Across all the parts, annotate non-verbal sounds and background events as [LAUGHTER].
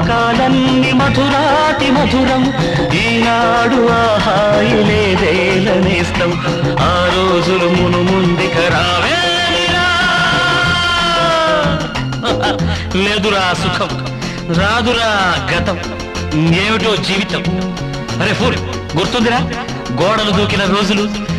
జ్ఞాపకాలన్నీ మధురాతి మధురం. ఈనాడు ఆహాయి లేదేలనేస్తం ఆ రోజులు మును ముందుక రావేమిరా లేదురా [LAUGHS] సుఖం రాదురా గతం. ఏమిటో జీవితం. అరే ఫుల్ గుర్తుందిరా? గోడలు దూకిన రోజులు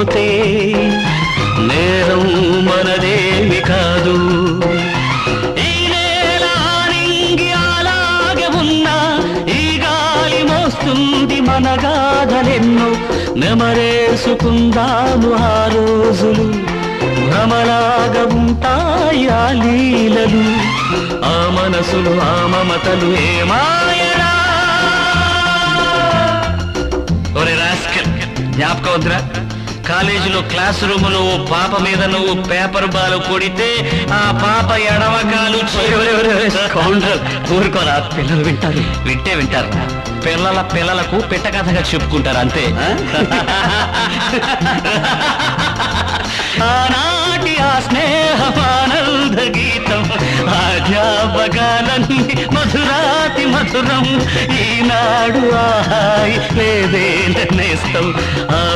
పోతే నేరం మనదేమి కాదు. ఈ నేల ఆనింగి అలాగే ఉన్నా ఈ గాలి మోస్తుంది మన గాథలెన్నో. నెమరేసుకుందాము ఆ రోజులు భ్రమలాగా ఉంటాయి ఆ లీలలు. ఆ మనసులు ఆ మమతలు ఏమాయరా ఒరే రాస్కల్ జ్ఞాపకం వద్దురా? కాలేజీలో క్లాస్ రూమ్లో ఓ పాప మీద నువ్వు పేపర్ బాల్ కొడితే ఆ పాప ఎడమకాలు కౌంటర్ ఊరుకోరా పిల్లలు వింటారు. వింటే వింటారు. పిల్లల పిల్లలకు పిట్ట కథగా చెప్పుకుంటారు అంతే. [LAUGHS] ఆనాటి ఆ స్నేహమానంద గీతం ఆ జ్ఞాపకాలన్నీ మధురాతి మధురం ఈనాడు ఆహాయి లేదే నేస్తం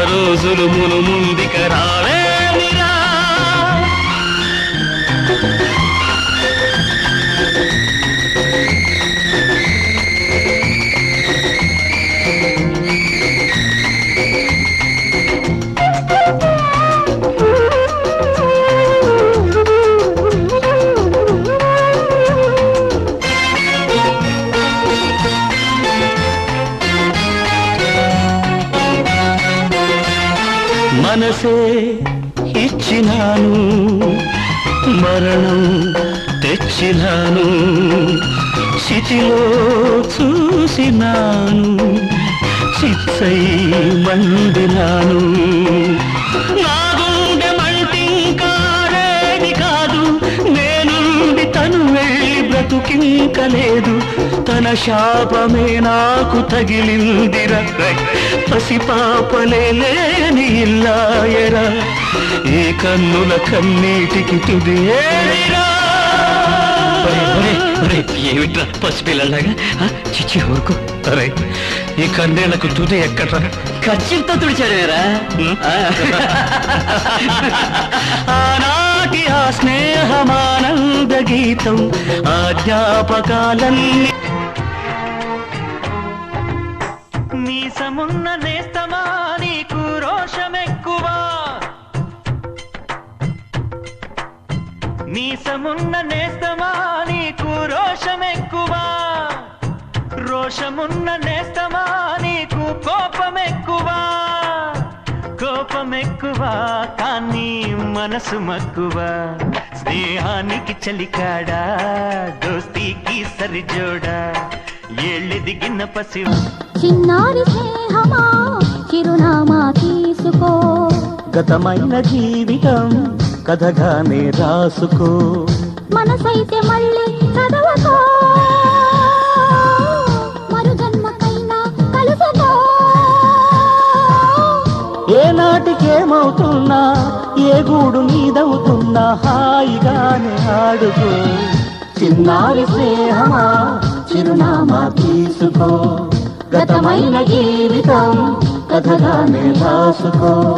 రోజులు మును ముందుక రాలే మనసే ఇచ్చినాను మరణం తెచ్చినాను చితిలో చూసినాను చిత్సై మండినాను. నా బ్రతుకింకలేదు తన శాపమే నాకు తగిలిందిర. పసిపాపలే లేని ఇల్లాయరా. ఏ కన్నుల కన్నీటికి తుది. ఏమిట్రా పసిపిల్లలాగా చిచ్చి ఊరుకో. అరే ఈ కన్నేళ్ళకు తుది ఎక్కడ్రా? ఖర్చుతో తుడిచాడేరా [LAUGHS] నాటి ఆ స్నేహమానంద గీతం ఆ జ్ఞాపకాలన్నీ మీసమున్న నేస్తమా నీకు రోషమెక్కువా? మీసమున్న నేస్తమా నీకు రోషమెక్కువా? రోషమున్న నేస్తమా నీకు కోపమెక్కువా? కోపమెక్కువా కానీ మనసు మక్కువ. స్నేహానికి చలికాడా దోస్తీకి సరిజోడా. ఏళ్ళు దిగిన పసి చిన్నారి స్నేహమా చిరునామా తీసుకో. గతమైన జీవితం కథగానే రాసుకో. మనసైతే మళ్ళీ చదవకో ఏ నాటికేమవుతున్నా ఏ గూడు నీదవుతున్నా? హాయిగానే ఆడుకో. చిన్నారి స్నేహమా? చిరునామా తీసుకో. గతమైన జీవితం కథగానే రాసుకో.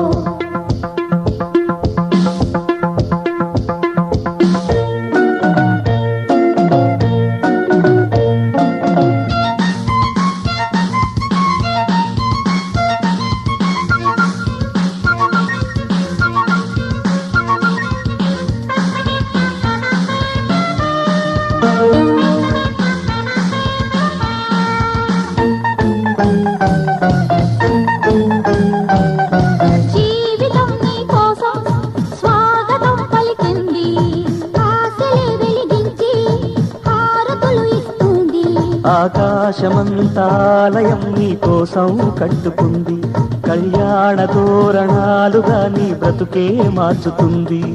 ఆకాశమంతాలయం నీ కోసం కట్టుకుంది కళ్యాణ తోరణాలుగా నీ బ్రతుకే మార్చుతుంది.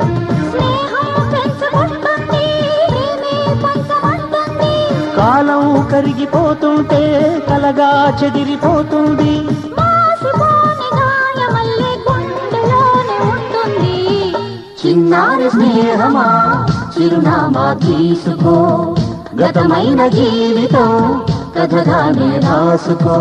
కాలం కరిగిపోతుంటే కలగా చెదిరిపోతుంది. చిన్నారి స్నేహమా చిరునామా తీసుకో. గతమైన జీవితం కథగానే రాసుకో.